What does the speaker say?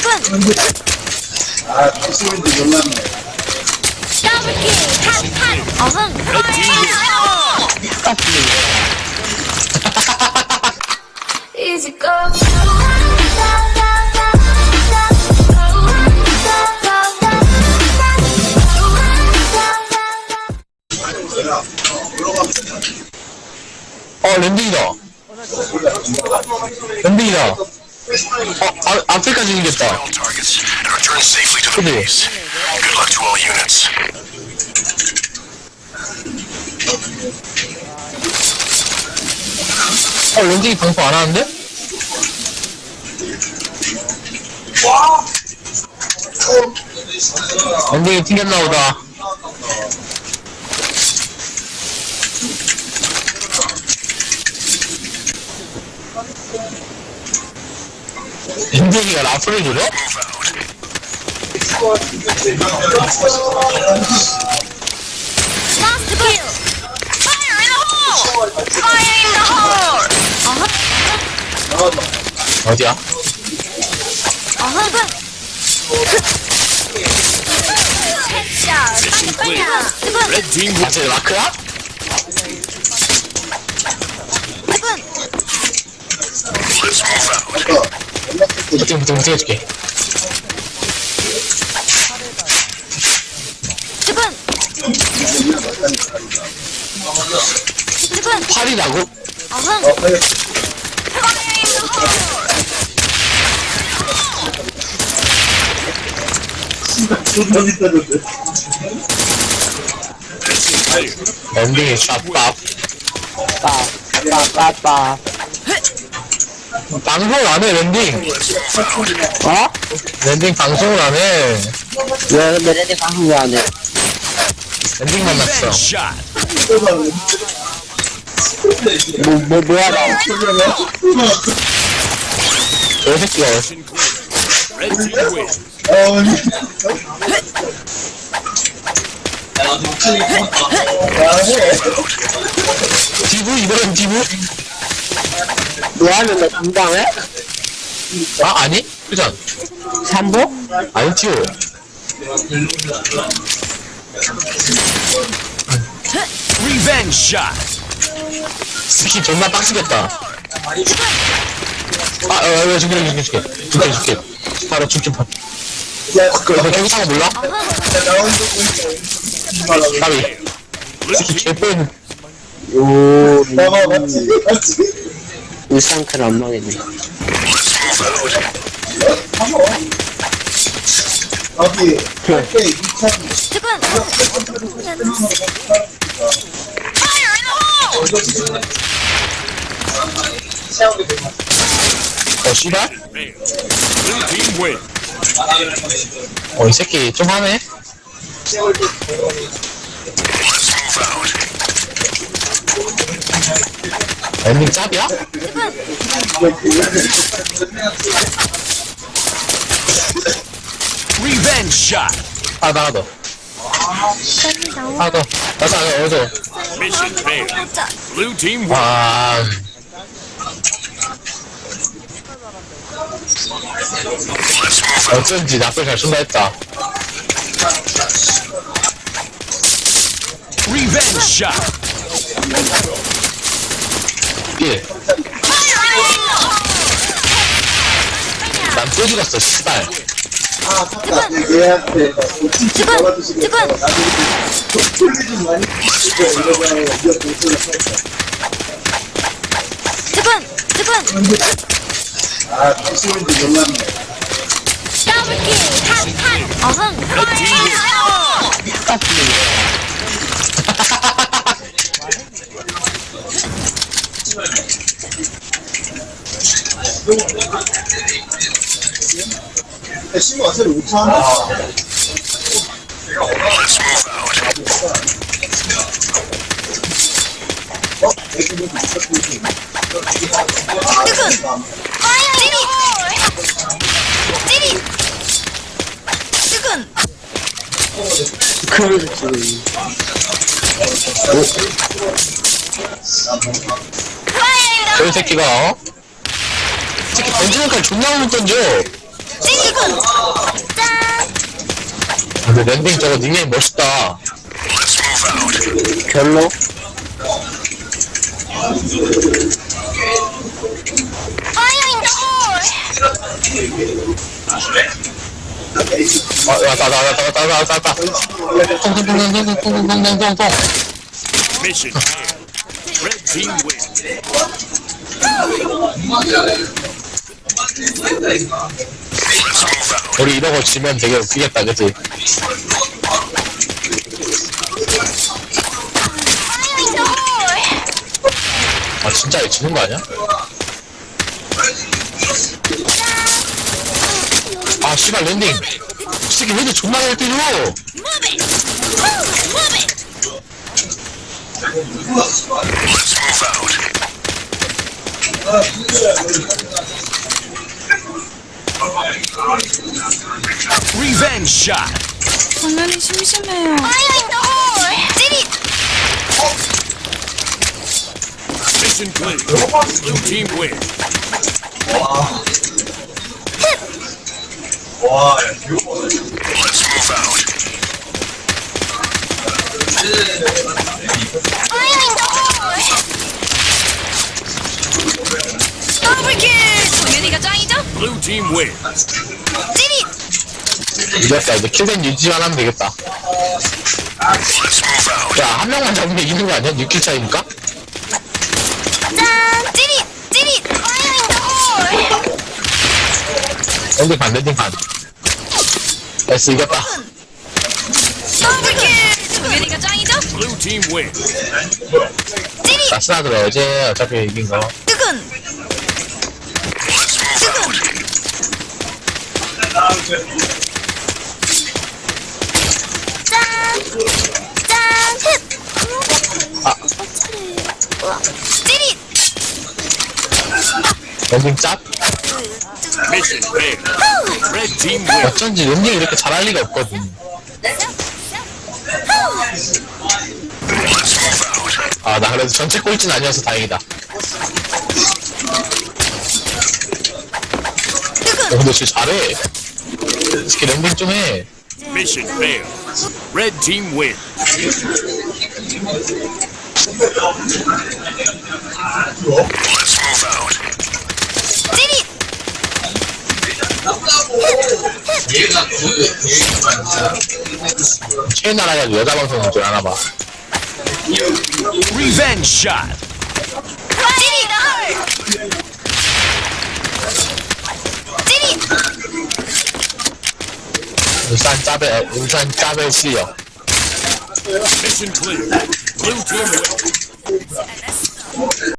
뜨근 아, 비수인지 몰랐네. 더블킬 핫핫 어흥 Easy go 아, 앞에까지 생겼다. all targets and return safely to the 그래. base. Good luck to all units. 어, 랜딩이 방송 안 하는데? 랜딩이 튕겼나 보다. 랜딩이가 라프를 들어? 뜨근 Fire in the hole Fire in the hole 어흥 어디야? 아, 저 마크야? 뜨근 Let's move out. 부팅, 부팅, 부팅 해줄게. 뜨근 뜨근 팔이라고? 비싸졌네. 랜딩이 샷밥. 빠빠빠빠 방송을 안 해, 랜딩. 어? 랜딩 방송을 안 해. 왜 근데 레디 방송 왜안 해? 랜딩 만났어. 뭐, 뭐, 뭐야 나 저 새끼가. 어, 디브? 이번엔 디브? 뭐 하면 너 당당해? 아, 아니? 그잖 삼보? 아니, 티오. Revenge shot. 스킨 존나 빡치겠다. 아, 어, 어, 죽게, 죽게, 죽게. 죽게, 죽게. 바로 죽게, 파. 그, 너 상황 몰라? 오 나가 맞지? 맞지? 울상클 안 망했네 어디, 할때 2차 뜨근 Fire in the hole 어, 씨발? Blue team wins. 어, 이 새끼 좀 하네? 엔딩 짭이야? Revenge shot. 아, 나가 더. 하나 더. 나서 안. Blue team wins. 와. 어쩐지 낯설 잘 쏜다 했다. Revenge shot. 1. 난또 죽었어, 씨발. 얘한테 진짜 뜨근 잡아주시겠다. 뜨근 나중에 좀 많이 주시고 이러다가 이거 동수를 살짝. 뜨근 뜨근 아, 비수인지 몰랐네. 더블킬 핫핫 어흥 신고 왔어요, 5차 하나. Let's move out. 어? 애기 뭐 있었지? 뜨근 찌릿 찌릿 뜨근 그래서 지금 저 새끼가, 어? 이 새끼 던지는 칼 존나 못 던져. 찌릿은 근데 랜딩 저거 닉네임 멋있다. 별로? Fire in the hole! 아, 왔다, 왔다, 왔다, 왔다, 왔다, 왔다. 똥똥똥똥똥똥똥똥똥똥똥. Mission failed. Red team wins. 우리 이러고 지면 되게 웃기겠다, hole! 아, 진짜 이거 지는 거 아니야? 아, 씨발, 랜딩. 이 새끼 왜 이렇게 존나 잘 때려? Let's. Revenge shot. 당연히 심심해요. Fire in the hole! Did it! Mission clear. Blue team wins. Let's move out. Fire Blue team wins. Did it! 이겼다. 이제 킬된 유지만 하면 되겠다. Let's move out. 야, 한 명만 잡으면 이기는 거 아니야? 6킬 차이니까? 짠! Did it! Did it! Fire in the hole! 랜딩 반, 랜딩 반. 됐어, 이겼다. 더블킬! 정연이가 짱이죠? Blue team wins. Did it! 자, 스나 들어야지. 어차피 이긴 거. 짠! 짠! 흡! 아. 랜딩 짭? 어쩐지 랜딩이 이렇게 잘할 리가 없거든. 아, 나 그래도 전체 꼴찌는 아니어서 다행이다. 어, 근데 진짜 잘해. 특히 랜딩 좀 해. Mission failed. Red team wins. Let's move out. Did it! 최나라야 여자 방송인 줄 아나 봐. Revenge shot. 山加倍，五山加倍室友。Mission clear. Blue team win.